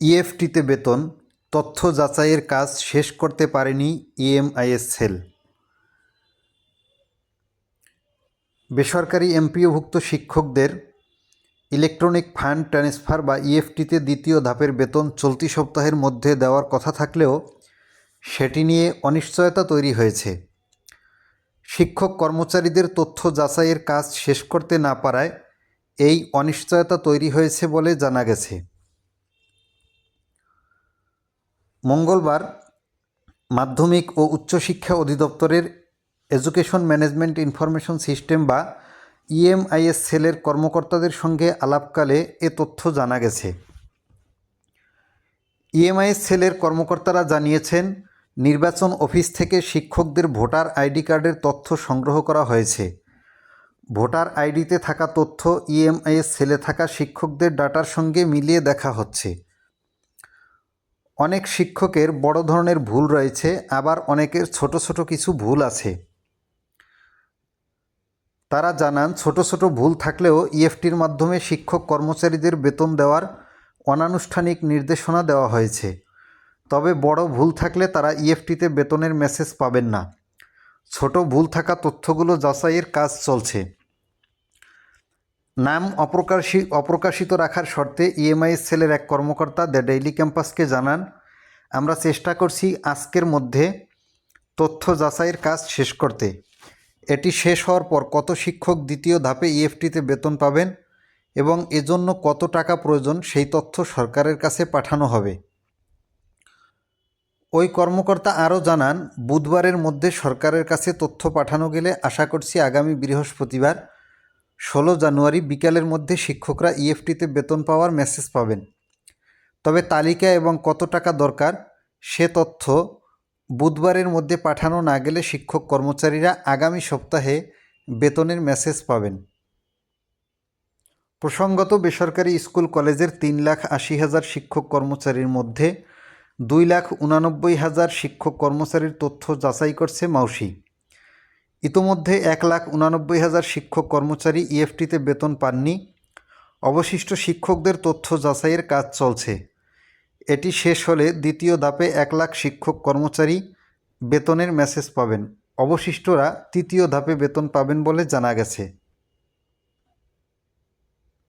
ইএফটিতে বেতন, তথ্য যাচাইয়ের কাজ শেষ করতে পারেনি ইএমআইএস সেল। বেসরকারি এমপিওভুক্ত শিক্ষকদের ইলেকট্রনিক ফান্ড ট্রান্সফার বা ইএফটিতে দ্বিতীয় ধাপের বেতন চলতি সপ্তাহের মধ্যে দেওয়ার কথা থাকলেও সেটি নিয়ে অনিশ্চয়তা তৈরি হয়েছে। শিক্ষক কর্মচারীদের তথ্য যাচাইয়ের কাজ শেষ করতে না পারায় এই অনিশ্চয়তা তৈরি হয়েছে বলে জানা গেছে। মঙ্গলবার মাধ্যমিক ও উচ্চশিক্ষা অধিদপ্তরের এডুকেশন ম্যানেজমেন্ট ইনফরমেশন সিস্টেম বা ইএমআইএস সেলের কর্মকর্তাদের সঙ্গে আলাপকালে এ তথ্য জানা গেছে। ইএমআইএস সেলের কর্মকর্তারা জানিয়েছেন, নির্বাচন অফিস থেকে শিক্ষকদের ভোটার আইডি কার্ডের তথ্য সংগ্রহ করা হয়েছে। ভোটার আইডিতে থাকা তথ্য ইএমআইএস সেলে থাকা শিক্ষকদের ডাটার সঙ্গে মিলিয়ে দেখা হচ্ছে। অনেক শিক্ষকের বড় ধরনের ভুল রয়েছে, আবার অনেকের ছোট ছোট কিছু ভুল আছে। তারা জানান, ছোট ছোট ভুল থাকলেও ইএফটির মাধ্যমে শিক্ষক কর্মচারীদের বেতন দেওয়ার অনানুষ্ঠানিক নির্দেশনা দেওয়া হয়েছে। তবে বড় ভুল থাকলে তারা ইএফটিতে বেতনের মেসেজ পাবেন না। ছোট ভুল থাকা তথ্যগুলো যাচাইয়ের কাজ চলছে। নাম অপ্রকাশি, অপ্রকাশিত রাখার শর্তে ইএমআইএস সেলের এক কর্মকর্তা দ্য ডেইলি ক্যাম্পাসকে জানান, আমরা চেষ্টা করছি আজকের মধ্যে তথ্য যাচাইয়ের কাজ শেষ করতে। এটি শেষ হওয়ার পর কত শিক্ষক দ্বিতীয় ধাপে ইএফটিতে বেতন পাবেন এবং এজন্য কত টাকা প্রয়োজন সেই তথ্য সরকারের কাছে পাঠানো হবে। ওই কর্মকর্তা আরও জানান, বুধবারের মধ্যে সরকারের কাছে তথ্য পাঠানো গেলে আশা করছি আগামী বৃহস্পতিবার ষোলো জানুয়ারি বিকালের মধ্যে শিক্ষকরা ইএফটিতে বেতন পাওয়ার মেসেজ পাবেন। তবে তালিকা এবং কত টাকা দরকার, সে তথ্য বুধবারের মধ্যে পাঠানো না গেলে শিক্ষক কর্মচারীরা আগামী সপ্তাহে বেতনের মেসেজ পাবেন। প্রসঙ্গত, বেসরকারি স্কুল কলেজের তিন লাখ আশি হাজার শিক্ষক কর্মচারীর মধ্যে দুই লাখ উনানব্বই হাজার শিক্ষক কর্মচারীর তথ্য যাচাই করছে মাউসি। ইতোমধ্যে এক লাখ উনানব্বই হাজার শিক্ষক কর্মচারী ইএফটিতে বেতন পাননি। অবশিষ্ট শিক্ষকদের তথ্য যাচাইয়ের কাজ চলছে। এটি শেষ হলে দ্বিতীয় ধাপে এক লাখ শিক্ষক কর্মচারী বেতনের মেসেজ পাবেন। অবশিষ্টরা তৃতীয় ধাপে বেতন পাবেন বলে জানা গেছে।